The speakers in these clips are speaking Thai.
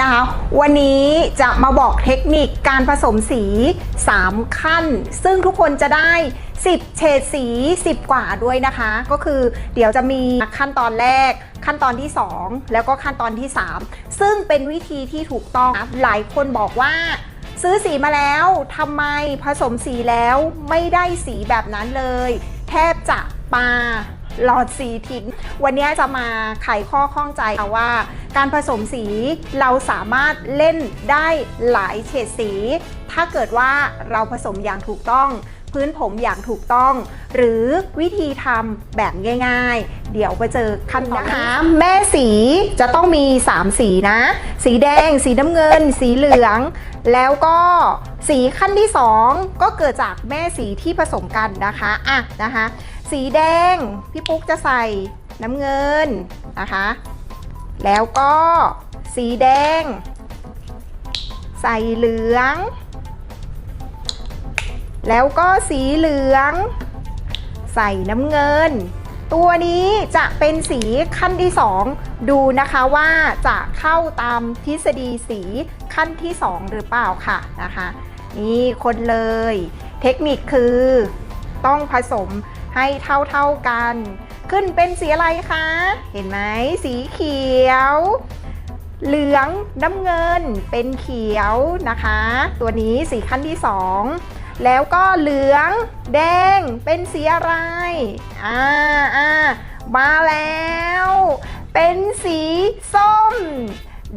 นะคะ วันนี้จะมาบอกเทคนิคการผสมสี 3 ขั้น ซึ่งทุกคนจะได้ 10 เฉดสี 10 กว่าด้วยนะคะ ก็คือเดี๋ยวจะมีขั้นตอนแรก ขั้นตอนที่ 2 แล้วก็ขั้นตอนที่ 3 ซึ่งเป็นวิธีที่ถูกต้องหลายคนบอกว่าซื้อสีมาแล้วทำไมผสมสีแล้วไม่ได้สีแบบนั้นเลย แทบจะปาหลอดสีทิ้ง วันนี้จะมาไขข้อข้องใจว่า การผสมสีเราสามารถเล่นได้หลายเฉดสี ถ้าเกิดว่าเราผสมอย่างถูกต้องพื้นผมอย่างถูกต้อง หรือวิธีทำแบบง่าย ๆ เดี๋ยวไปเจอขั้นตอนนะคะแม่สีจะต้องมี 3 สีนะ สีแดง สีน้ำเงิน สีเหลือง แล้วก็สีขั้นที่ 2 ก็เกิดจากแม่สีที่ผสมกันนะคะอะนะคะ สีแดง พี่ปุ๊กจะใส่ น้ำเงินนะคะ แล้วก็สีแดง ใส่เหลือง แล้วก็สีเหลือง ใส่น้ำเงิน ตัวนี้จะเป็นสีขั้นที่ 2 ดูนะคะว่าจะเข้าตามทฤษฎีสีขั้นที่ 2 หรือเปล่าค่ะนะคะ นี่คนเลย เทคนิคคือต้องผสมให้เท่าๆกัน ขึ้นเป็นสีอะไรคะ เห็นไหมสีเขียว เหลืองน้ำเงินเป็นเขียวนะคะ ตัวนี้สีขั้นที่ 2 แล้วก็เหลืองแดงเป็นสีอะไร อ่าอ่ามาแล้ว เป็นสีส้ม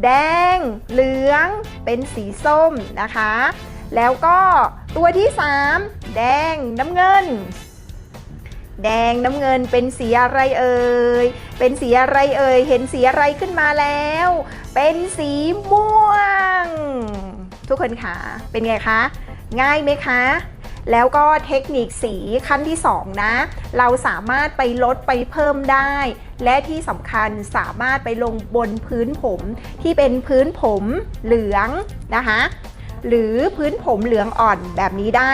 แดง เหลือง เป็นสีส้มนะคะ แล้วก็ตัวที่ 3 แดงน้ำเงิน แดงน้ำเงินเป็นสีอะไรเอ่ย เป็นสีอะไรเอ่ย เห็นสีอะไรขึ้นมาแล้ว เป็นสีม่วง ทุกคนคะเป็นไงคะ ง่ายไหมคะแล้วก็เทคนิคสีขั้นที่ 2 นะ เราสามารถไปลดไปเพิ่มได้ และที่สำคัญสามารถไปลงบนพื้นผมที่เป็นพื้นผมเหลืองนะคะ หรือพื้นผมเหลืองอ่อนแบบนี้ได้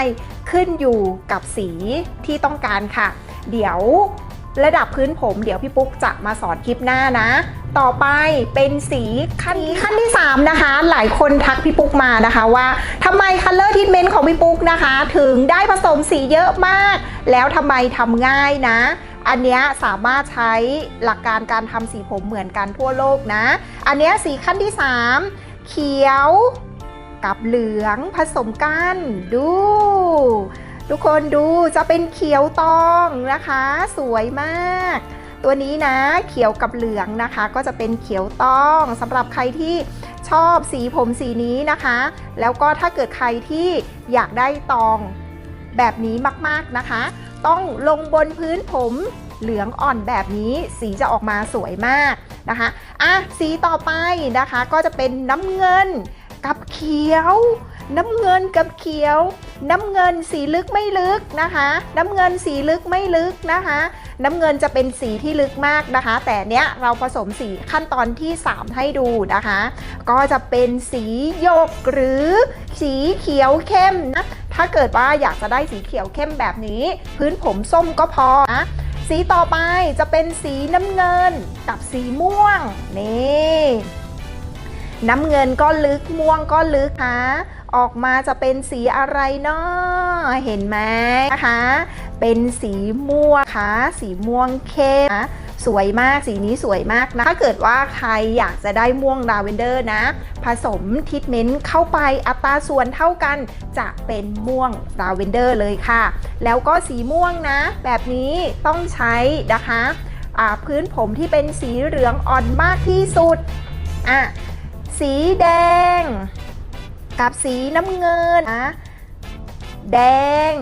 ขึ้นอยู่กับสีที่ต้องการค่ะ เดี๋ยวระดับพื้นผมเดี๋ยวพี่ปุ๊กจะมาสอนคลิปหน้านะ ต่อไปเป็นสีขั้นขั้นที่ 3 นะคะ หลายคนทักพี่ปุ๊กมานะคะว่าทำไม Color Treatment ของพี่ปุ๊กนะคะ ถึงได้ผสมสีเยอะมาก แล้วทำไมทำง่ายนะ อันเนี้ยสามารถใช้หลักการการทำสีผมเหมือนกันทั่วโลกนะ อันเนี้ยสีขั้นที่ 3 เขียวกับเหลืองผสมกันดู ทุกคนดูจะเป็นเขียวตองนะคะ สวยมาก ตัวนี้นะเขียวกับเหลืองนะคะ ก็จะเป็นเขียวตองสำหรับใครที่ชอบสีผมสีนี้นะคะ แล้วก็ถ้าเกิดใครที่อยากได้ตองแบบนี้มากๆนะคะ ต้องลงบนพื้นผมเหลืองอ่อนแบบนี้สีจะออกมาสวยมากนะคะอะสีต่อไปนะคะก็จะเป็นน้ำเงินกับเขียว น้ำเงินกับเขียว น้ำเงินสีลึกไม่ลึกนะคะ น้ำเงินสีลึกไม่ลึกนะคะ น้ำเงินจะเป็นสีที่ลึกมากนะคะ แต่เนี้ยเราผสมสีขั้นตอนที่ 3 ให้ดูนะคะ ก็จะเป็นสีหยกหรือสีเขียวเข้มนะถ้าเกิดว่าอยากจะได้สีเขียวเข้มแบบนี้ พื้นผมส้มก็พอนะสีต่อไปจะเป็นสีน้ำเงินกับสีม่วงนี่น้ำเงินก็ลึกม่วงก็ลึกคะ ออกมาจะเป็นสีอะไรเนาะเห็นไหมนะคะ เป็นสีม่วงค่ะ สีม่วงเข้มนะสวยมากสีนี้สวยมากนะ ถ้าเกิดว่าใครอยากจะได้ม่วงลาเวนเดอร์นะ ผสมทิทเมนต์เข้าไปอัตราส่วนเท่ากันจะเป็นม่วงลาเวนเดอร์เลยค่ะ แล้วก็สีม่วงนะ แบบนี้ต้องใช้นะคะพื้นผมที่เป็นสีเหลืองอ่อนมากที่สุดอะสีแดง กับสีน้ำเงินนะแดง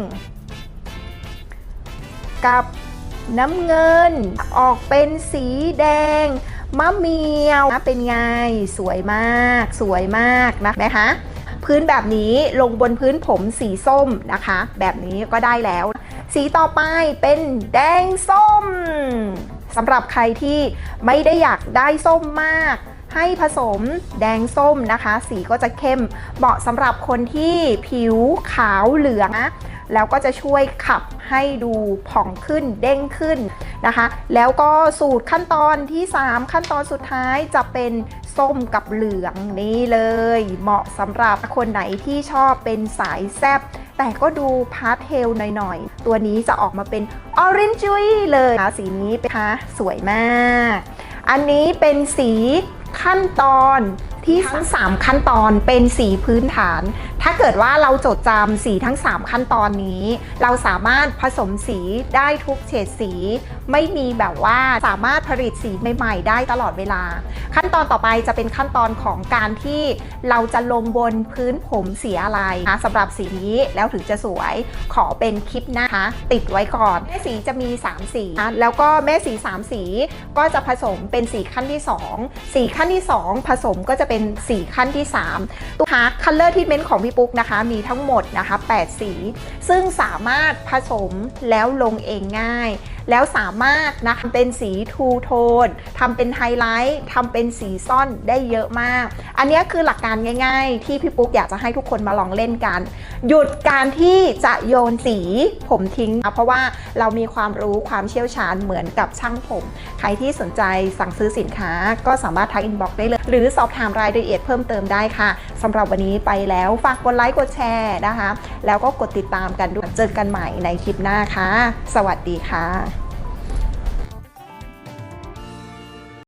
กับน้ำเงิน ออกเป็นสีแดงมะเมียวนะเป็นไง สวยมาก สวยมากนะไหมคะ พื้นแบบนี้ลงบนพื้นผมสีส้มนะคะ แบบนี้ก็ได้แล้ว สีต่อไปเป็นแดงส้มสำหรับใครที่ไม่ได้อยากได้ส้มมาก ให้ผสมแดงส้มนะคะ สีก็จะเข้มเหมาะสำหรับคนที่ผิวขาวเหลืองนะแล้วก็จะช่วยขับให้ดูผ่องขึ้นเด้งขึ้นนะคะ แล้วก็สูตรขั้นตอนที่ 3 ขั้นตอนสุดท้ายจะเป็นส้มกับเหลืองนี่เลย เหมาะสำหรับคนไหนที่ชอบเป็นสายแซบแต่ก็ดูพาสเทลหน่อยๆ ตัวนี้จะออกมาเป็นออเรนจ y เลยนะคะสีนี้เป็นคะสวยมาก อันนี้เป็นสี ขั้นตอนที่ทั้ง 3 ขั้นตอนเป็นสีพื้นฐาน ถ้าเกิดว่าเราจดจำสีทั้ง 3 ขั้นตอนนี้ เราสามารถผสมสีได้ทุกเฉดสี ไม่มีแบบว่าสามารถผลิตสีใหม่ๆ ได้ตลอดเวลา ขั้นตอนต่อไปจะเป็นขั้นตอนของการที่เราจะลงบนพื้นผมสีอะไรนะสำหรับสีนี้แล้วถึงจะสวยขอเป็นคลิปนะคะ ติดไว้ก่อนแม่สีจะมี 3 สีนะแล้วก็แม่สี 3 สีก็จะผสมเป็นสีขั้นที่ 2 สีขั้นที่ 2 ผสมก็จะเป็นสีขั้นที่ 3 ตัวฮาร์ดคัลเลอร์ที่เมนของพี่ปุ๊กนะคะ มีทั้งหมดนะคะ 8 สี ซึ่งสามารถผสมแล้วลงเองง่าย แล้วสามารถนะทำเป็นสีทูโทนทำเป็นไฮไลท์ทำเป็นสีซ่อนได้เยอะมาก อันนี้คือหลักการง่ายๆ ที่พี่ปุ๊กอยากจะให้ทุกคนมาลองเล่นกัน หยุดการที่จะโยนสีผมทิ้งนะเพราะว่าเรามีความรู้ความเชี่ยวชาญเหมือนกับช่างผม ใครที่สนใจสั่งซื้อสินค้าก็สามารถทักอินบ็อกซ์ได้เลย หรือสอบถามรายละเอียดเพิ่มเติมได้ค่ะ สำหรับวันนี้ไปแล้วฝากกดไลค์กดแชร์นะคะ แล้วก็กดติดตามกันด้วยเจอกันใหม่ในคลิปหน้าค่ะ สวัสดีค่ะ